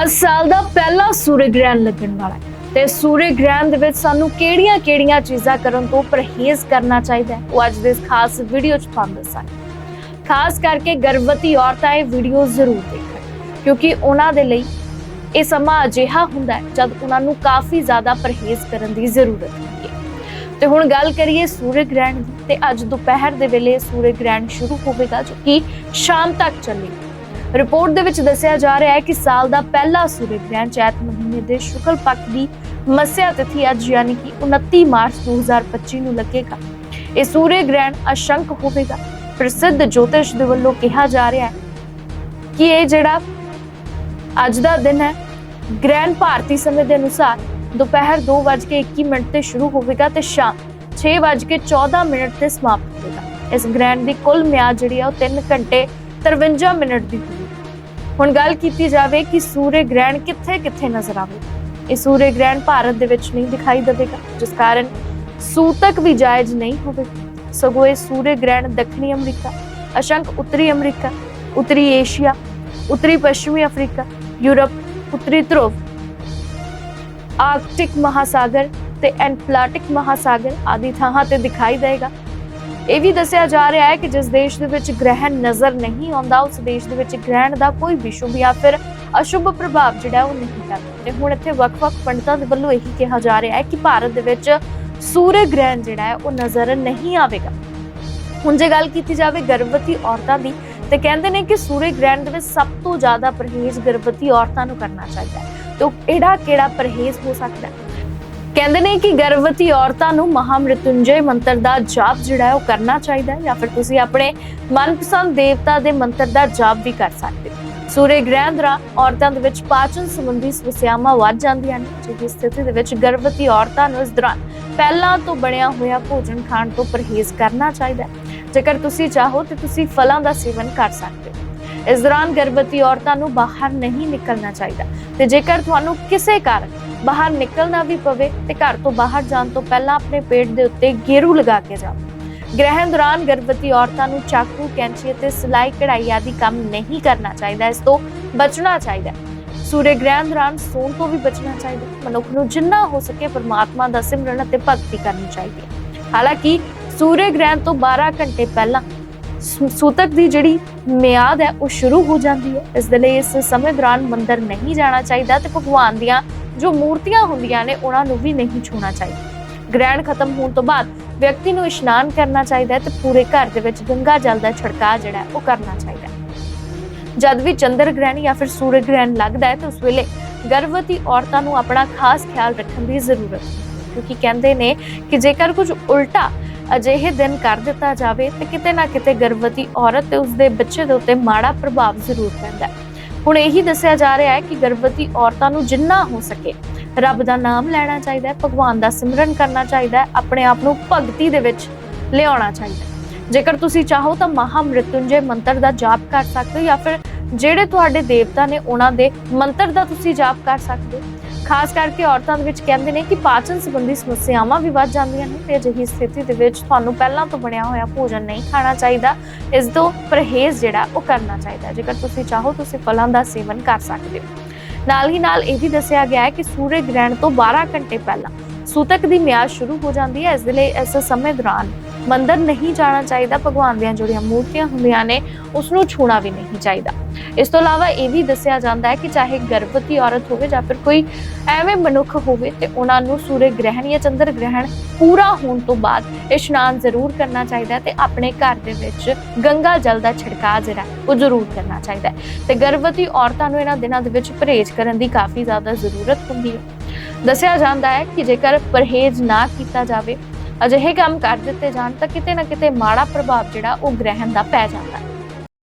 ਅੱਜ ਸਾਲ ਦਾ ਪਹਿਲਾ ਸੂਰਜ ਗ੍ਰਹਿਣ ਲੱਗਣ ਵਾਲਾ ਹੈ। ਤੇ ਸੂਰਜ ਗ੍ਰਹਿਣ ਦੇ ਵਿੱਚ ਸਾਨੂੰ ਕਿਹੜੀਆਂ-ਕਿਹੜੀਆਂ ਚੀਜ਼ਾਂ ਕਰਨ ਤੋਂ ਪਰਹੇਜ਼ ਕਰਨਾ ਚਾਹੀਦਾ ਹੈ, ਉਹ ਅੱਜ ਦੇ ਇਸ ਖਾਸ ਵੀਡੀਓ 'ਚ ਤੁਹਾਨੂੰ ਦੱਸਾਂਗੇ। ਖਾਸ ਕਰਕੇ ਗਰਭਵਤੀ ਔਰਤਾਂ ਇਹ ਵੀਡੀਓ ਜ਼ਰੂਰ ਦੇਖਣ, ਕਿਉਂਕਿ ਉਹਨਾਂ ਦੇ ਲਈ ਇਹ ਸਮਾਂ ਅਜਿਹਾ ਹੁੰਦਾ ਹੈ, ਜਦ ਉਹਨਾਂ ਨੂੰ ਕਾਫੀ ਜ਼ਿਆਦਾ ਪਰਹੇਜ਼ ਕਰਨ ਦੀ ਜ਼ਰੂਰਤ ਹੁੰਦੀ ਹੈ। ਤੇ ਹੁਣ ਗੱਲ ਕਰੀਏ ਸੂਰਜ ਗ੍ਰਹਿਣ ਦੀ, ਤੇ ਅੱਜ ਦੁਪਹਿਰ ਦੇ ਵੇਲੇ ਸੂਰਜ ਗ੍ਰਹਿਣ ਸ਼ੁਰੂ ਹੋਵੇਗਾ ਜੋ ਕਿ ਸ਼ਾਮ ਤੱਕ ਚੱਲੇਗਾ। ਰਿਪੋਰਟ ਦੇ ਵਿੱਚ ਦੱਸਿਆ ਜਾ ਰਿਹਾ ਹੈ ਕਿ ਸਾਲ ਦਾ ਪਹਿਲਾ ਸੂਰਜ ਗ੍ਰਹਿਣ ਚੈਤ ਮਹੀਨੇ ਦੇ ਸ਼ੁਕਲ ਪੱਖ ਦੀ ਮੱਸਿਆ ਤਿਥੀ ਅੱਜ ਯਾਨੀ ਕਿ 29 ਮਾਰਚ 2025 ਨੂੰ ਲੱਗੇਗਾ। ਇਹ ਸੂਰਜ ਗ੍ਰਹਿਣ ਅਸ਼ੰਕ ਹੋਵੇਗਾ। ਪ੍ਰਸਿੱਧ ਜੋਤਿਸ਼ ਦੇ ਵੱਲੋਂ ਕਿਹਾ ਜਾ ਰਿਹਾ ਹੈ ਕਿ ਇਹ ਜਿਹੜਾ ਅੱਜ ਦਾ ਦਿਨ ਹੈ, ਗ੍ਰਹਿਣ ਭਾਰਤੀ ਸਮੇਂ ਦੇ ਅਨੁਸਾਰ ਦੁਪਹਿਰ 2:21 ਮਿੰਟ ਤੇ ਸ਼ੁਰੂ ਹੋਵੇਗਾ ਤੇ ਸ਼ਾਮ 6:14 ਮਿੰਟ ਤੇ ਸਮਾਪਤ ਹੋਵੇਗਾ। ਇਸ ਗ੍ਰਹਿਣ ਦੀ ਕੁੱਲ ਮਿਆਦ ਜਿਹੜੀ ਹੈ ਉਹ 3 ਘੰਟੇ 53 ਮਿੰਟ ਦੀ ਹੋਵੇਗੀ। ਹੁਣ ਗੱਲ ਕੀਤੀ ਜਾਵੇ ਕਿ ਸੂਰਜ ਗ੍ਰਹਿਣ ਕਿੱਥੇ-ਕਿੱਥੇ ਨਜ਼ਰ ਆਵੇਗਾ ਇਹ ਸੂਰਜ ਗ੍ਰਹਿਣ ਭਾਰਤ ਦੇ ਵਿੱਚ ਨਹੀਂ ਦਿਖਾਈ ਦੇਵੇਗਾ, ਜਿਸ ਕਾਰਨ ਸੂਤਕ ਵੀ ਜਾਇਜ਼ ਨਹੀਂ ਹੋਵੇਗਾ। ਸਗੋਂ ਇਹ ਸੂਰਜ ਗ੍ਰਹਿਣ ਦੱਖਣੀ ਅਮਰੀਕਾ, ਅਸ਼ੰਕ ਉੱਤਰੀ ਅਮਰੀਕਾ, ਉੱਤਰੀ ਏਸ਼ੀਆ, ਉੱਤਰੀ ਪੱਛਮੀ ਅਫਰੀਕਾ, ਯੂਰਪ, ਉੱਤਰੀ ਧਰੁਵ, ਆਰਕਟਿਕ ਮਹਾਸਾਗਰ ਤੇ ਐਂਟਲਾਂਟਿਕ ਮਹਾਸਾਗਰ ਆਦਿ ਥਾਵਾਂ ਤੇ ਦਿਖਾਈ ਦੇਵੇਗਾ। ਇਹ ਵੀ ਦੱਸਿਆ ਜਾ ਰਿਹਾ ਹੈ ਕਿ ਜਿਸ ਦੇਸ਼ ਦੇ ਵਿੱਚ ਗ੍ਰਹਿਣ ਨਜ਼ਰ ਨਹੀਂ ਆਉਂਦਾ, ਉਸ ਦੇਸ਼ ਦੇ ਵਿੱਚ ਗ੍ਰਹਿਣ ਦਾ ਕੋਈ ਵੀ ਸ਼ੁਭ ਜਾਂ ਫਿਰ ਅਸ਼ੁਭ ਪ੍ਰਭਾਵ ਜਿਹੜਾ ਉਹ ਨਹੀਂ ਪੈਂਦਾ। ਤੇ ਹੁਣ ਇੱਥੇ ਵੱਖ-ਵੱਖ ਪੰਡਤਾਂ ਦੇ ਵੱਲੋਂ ਇਹੀ ਕਿਹਾ ਜਾ ਰਿਹਾ ਹੈ ਕਿ ਭਾਰਤ ਦੇ ਵਿੱਚ ਸੂਰਜ ਗ੍ਰਹਿਣ ਜਿਹੜਾ ਹੈ ਉਹ ਨਜ਼ਰ ਨਹੀਂ ਆਵੇਗਾ। ਹੁਣ ਜੇ ਗੱਲ ਕੀਤੀ ਜਾਵੇ ਗਰਭਵਤੀ ਔਰਤਾਂ ਦੀ, ਤੇ ਕਹਿੰਦੇ ਨੇ ਕਿ ਸੂਰਜ ਗ੍ਰਹਿਣ ਦੇ ਵਿੱਚ ਸਭ ਤੋਂ ਜ਼ਿਆਦਾ ਪਰਹੇਜ਼ ਗਰਭਵਤੀ ਔਰਤਾਂ ਨੂੰ ਕਰਨਾ ਚਾਹੀਦਾ ਹੈ। ਤੇ ਉਹ ਕਿਹੜਾ ਕਿਹੜਾ ਪਰਹੇਜ਼ ਹੋ ਸਕਦਾ ਹੈ? ਕਹਿੰਦੇ ਨੇ ਕਿ ਗਰਭਵਤੀ ਔਰਤਾਂ ਨੂੰ ਮਹਾਮ੍ਰਿਤੁੰਜੈ ਮੰਤਰ ਦਾ ਜਾਪ ਜਿਹੜਾ ਹੈ ਉਹ ਕਰਨਾ ਚਾਹੀਦਾ ਹੈ ਜਾਂ ਫਿਰ ਤੁਸੀਂ ਆਪਣੇ ਮਨਪਸੰਦ ਦੇਵਤਾ ਦੇ ਮੰਤਰ ਦਾ ਜਾਪ ਵੀ ਕਰ ਸਕਦੇ ਹੋ। ਸੂਰਜ ਗ੍ਰਹਿਣ ਦੌਰਾਨ ਔਰਤਾਂ ਦੇ ਵਿੱਚ ਪਾਚਨ ਸੰਬੰਧੀ ਸਮੱਸਿਆਵਾਂ ਵੱਧ ਜਾਂਦੀਆਂ ਨੇ, ਜਿਹਦੀ ਸਥਿਤੀ ਦੇ ਵਿੱਚ ਗਰਭਵਤੀ ਔਰਤਾਂ ਨੂੰ ਇਸ ਦੌਰਾਨ ਪਹਿਲਾਂ ਤੋਂ ਬਣਿਆ ਹੋਇਆ ਭੋਜਨ ਖਾਣ ਤੋਂ ਪਰਹੇਜ਼ ਕਰਨਾ ਚਾਹੀਦਾ ਹੈ। ਜੇਕਰ ਤੁਸੀਂ ਚਾਹੋ ਤੇ ਤੁਸੀਂ ਫਲਾਂ ਦਾ ਸੇਵਨ ਕਰ ਸਕਦੇ ਹੋ। ਇਸ ਦੌਰਾਨ ਗਰਭਵਤੀ ਔਰਤਾਂ ਨੂੰ ਬਾਹਰ ਨਹੀਂ ਨਿਕਲਣਾ ਚਾਹੀਦਾ ਤੇ ਜੇਕਰ ਤੁਹਾਨੂੰ ਕਿਸੇ ਕਾਰਨ ਬਾਹਰ ਨਿਕਲਣਾ ਵੀ ਪਵੇ ਤੇ ਘਰ ਤੋਂ ਬਾਹਰ ਜਾਣ ਤੋਂ ਪਹਿਲਾਂ ਆਪਣੇ ਪੇਟ ਦੇ ਉੱਤੇ ਗੇਰੂ ਲਗਾ ਕੇ ਜਾਓ। ਗ੍ਰਹਿਣ ਦੌਰਾਨ ਗਰਭਵਤੀ ਔਰਤਾਂ ਨੂੰ ਚਾਕੂ, ਕੈਂਚੀ ਅਤੇ ਸਿਲਾਈ ਕਢਾਈ ਆਦਿ ਕੰਮ ਨਹੀਂ ਕਰਨਾ ਚਾਹੀਦਾ, ਇਸ ਤੋਂ ਬਚਣਾ ਚਾਹੀਦਾ ਹੈ। ਗ੍ਰਹਿਣ ਦੌਰਾਨ ਸੌਣ ਤੋਂ ਵੀ ਬਚਣਾ ਚਾਹੀਦਾ ਮਨੁੱਖ ਨੂੰ ਜਿੰਨਾ ਹੋ ਸਕੇ ਪਰਮਾਤਮਾ ਦਾ ਸਿਮਰਨ ਅਤੇ ਭਗਤੀ ਕਰਨੀ ਚਾਹੀਦੀ ਹੈ। ਹਾਲਾਂਕਿ ਸੂਰਜ ਗ੍ਰਹਿਣ ਤੋਂ 12 ਘੰਟੇ ਪਹਿਲਾਂ ਸੂਤਕ ਦੀ ਜਿਹੜੀ ਮਿਆਦ ਹੈ ਉਹ ਸ਼ੁਰੂ ਹੋ ਜਾਂਦੀ ਹੈ। ਇਸ ਦੇ ਲਈ ਇਸ ਸਮੇਂ ਦੌਰਾਨ ਮੰਦਰ ਨਹੀਂ ਜਾਣਾ ਚਾਹੀਦਾ ਤੇ ਭਗਵਾਨ ਦੀਆਂ ਜੋ ਮੂਰਤੀਆਂ ਹੁੰਦੀਆਂ ਨੇ, ਉਹਨਾਂ ਨੂੰ ਵੀ ਨਹੀਂ ਛੂਣਾ ਚਾਹੀਦਾ। ਗ੍ਰਹਿਣ ਖਤਮ ਹੋਣ ਤੋਂ ਬਾਅਦ ਵਿਅਕਤੀ ਨੂੰ ਇਸ਼ਨਾਨ ਕਰਨਾ ਚਾਹੀਦਾ ਹੈ ਤੇ ਪੂਰੇ ਘਰ ਦੇ ਵਿੱਚ ਗੰਗਾ ਜਲ ਦਾ ਛਿੜਕਾਅ ਜਿਹੜਾ ਉਹ ਕਰਨਾ ਚਾਹੀਦਾ ਹੈ। ਜਦ ਵੀ ਚੰਦਰ ਗ੍ਰਹਿਣ ਜਾਂ ਫਿਰ ਸੂਰਜ ਗ੍ਰਹਿਣ ਲੱਗਦਾ ਹੈ, ਤਾਂ ਉਸ ਵੇਲੇ ਗਰਭਵਤੀ ਔਰਤਾਂ ਨੂੰ ਆਪਣਾ ਖਾਸ ਖਿਆਲ ਰੱਖਣ ਦੀ ਜ਼ਰੂਰਤ ਹੈ। ਕਿਉਂਕਿ ਕਹਿੰਦੇ ਨੇ ਕਿ ਜੇਕਰ ਕੁਝ ਉਲਟਾ ਅਜਿਹੇ ਦਿਨ ਕਰ ਦਿੱਤਾ ਜਾਵੇ, ਤਾਂ ਕਿਤੇ ਨਾ ਕਿਤੇ ਗਰਭਵਤੀ ਔਰਤ ਤੇ ਉਸਦੇ ਬੱਚੇ ਦੇ ਉੱਤੇ ਮਾੜਾ ਪ੍ਰਭਾਵ ਜ਼ਰੂਰ ਪੈਂਦਾ ਹੈ। ਹੁਣ ਇਹੀ ਦੱਸਿਆ ਜਾ ਰਿਹਾ ਹੈ ਕਿ ਗਰਭਵਤੀ ਔਰਤਾਂ ਨੂੰ ਜਿੰਨਾ ਹੋ ਸਕੇ ਰੱਬ ਦਾ ਨਾਮ ਲੈਣਾ ਚਾਹੀਦਾ ਹੈ, ਭਗਵਾਨ ਦਾ ਸਿਮਰਨ ਕਰਨਾ ਚਾਹੀਦਾ ਹੈ, ਆਪਣੇ ਆਪ ਨੂੰ ਭਗਤੀ ਦੇ ਵਿੱਚ ਲਿਆਉਣਾ ਚਾਹੀਦਾ ਹੈ। ਜੇਕਰ ਤੁਸੀਂ ਚਾਹੋ ਤਾਂ ਮਹਾ ਮ੍ਰਿਤੁੰਜੈ ਮੰਤਰ ਦਾ ਜਾਪ ਕਰ ਸਕਦੇ ਹੋ ਜਾਂ ਫਿਰ ਜਿਹੜੇ ਤੁਹਾਡੇ ਦੇਵਤਾ ਨੇ ਉਹਨਾਂ ਦੇ ਮੰਤਰ ਦਾ ਤੁਸੀਂ ਜਾਪ ਕਰ ਸਕਦੇ ਹੋ। ਖਾਸ ਕਰਕੇ ਔਰਤਾਂ ਦੇ ਵਿੱਚ ਕਹਿੰਦੇ ਨੇ ਕਿ ਪਾਚਨ ਸੰਬੰਧੀ ਸਮੱਸਿਆਵਾਂ ਵੀ ਵੱਧ ਜਾਂਦੀਆਂ ਨੇ ਤੇ ਅਜਿਹੀ ਸਥਿਤੀ ਦੇ ਵਿੱਚ ਤੁਹਾਨੂੰ ਪਹਿਲਾਂ ਤੋਂ ਬਣਿਆ ਹੋਇਆ ਭੋਜਨ ਨਹੀਂ ਖਾਣਾ ਚਾਹੀਦਾ। ਇਸ ਤੋਂ ਪਰਹੇਜ਼ ਜਿਹੜਾ ਉਹ ਕਰਨਾ ਚਾਹੀਦਾ ਜੇਕਰ ਤੁਸੀਂ ਚਾਹੋ, ਤੁਸੀਂ ਫਲਾਂ ਦਾ ਸੇਵਨ ਕਰ ਸਕਦੇ ਹੋ। ਨਾਲ ਹੀ ਨਾਲ ਇਹ ਵੀ ਦੱਸਿਆ ਗਿਆ ਹੈ ਕਿ ਸੂਰਜ ਗ੍ਰਹਿਣ ਤੋਂ 12 ਘੰਟੇ ਪਹਿਲਾਂ ਸੂਤਕ ਦੀ ਮਿਆਦ ਸ਼ੁਰੂ ਹੋ ਜਾਂਦੀ ਹੈ। ਇਸ ਦੇ ਲਈ ਇਸ ਸਮੇਂ ਦੌਰਾਨ ਮੰਦਰ ਨਹੀਂ ਜਾਣਾ ਚਾਹੀਦਾ। ਭਗਵਾਨ ਦੀਆਂ ਜਿਹੜੀਆਂ ਮੂਰਤੀਆਂ ਹੁੰਦੀਆਂ ਨੇ, ਉਸ ਨੂੰ ਛੂਣਾ ਵੀ ਨਹੀਂ ਚਾਹੀਦਾ। ਇਸ ਤੋਂ ਇਲਾਵਾ ਇਹ ਵੀ ਦੱਸਿਆ ਜਾਂਦਾ ਹੈ ਕਿ ਚਾਹੇ ਗਰਭਵਤੀ ਔਰਤ ਹੋਵੇ ਜਾਂ ਫਿਰ ਕੋਈ ਐਵੇਂ ਮਨੁੱਖ ਹੋਵੇ ਤੇ ਉਹਨਾਂ ਨੂੰ ਸੂਰਜ ਗ੍ਰਹਿਣ ਜਾਂ ਚੰਦਰ ਗ੍ਰਹਿਣ ਪੂਰਾ ਹੋਣ ਤੋਂ ਬਾਅਦ ਇਸ਼ਨਾਨ ਜ਼ਰੂਰ ਕਰਨਾ ਚਾਹੀਦਾ ਹੈ ਤੇ ਆਪਣੇ ਘਰ ਦੇ ਵਿੱਚ ਗੰਗਾ ਜਲ ਦਾ ਛਿੜਕਾਅ ਜਿਹੜਾ ਉਹ ਜ਼ਰੂਰ ਕਰਨਾ ਚਾਹੀਦਾ ਹੈ। ਤੇ ਗਰਭਵਤੀ ਔਰਤਾਂ ਨੂੰ ਇਹਨਾਂ ਦਿਨਾਂ ਦੇ ਵਿੱਚ ਪਰਹੇਜ਼ ਕਰਨ ਦੀ ਕਾਫੀ ਜ਼ਿਆਦਾ ਜ਼ਰੂਰਤ ਹੁੰਦੀ ਹੈ। ਦੱਸਿਆ ਜਾਂਦਾ ਹੈ ਕਿ ਜੇਕਰ ਪਰਹੇਜ਼ ਨਾ ਕੀਤਾ ਜਾਵੇ, ਅਜਿਹੇ ਕੰਮ ਕਰ ਦਿੱਤੇ ਜਾਣ ਤਾਂ ਕਿਤੇ ਨਾ ਕਿਤੇ ਮਾੜਾ ਪ੍ਰਭਾਵ ਜਿਹੜਾ ਉਹ ਗ੍ਰਹਿਣ ਦਾ ਪੈ ਜਾਂਦਾ ਹੈ।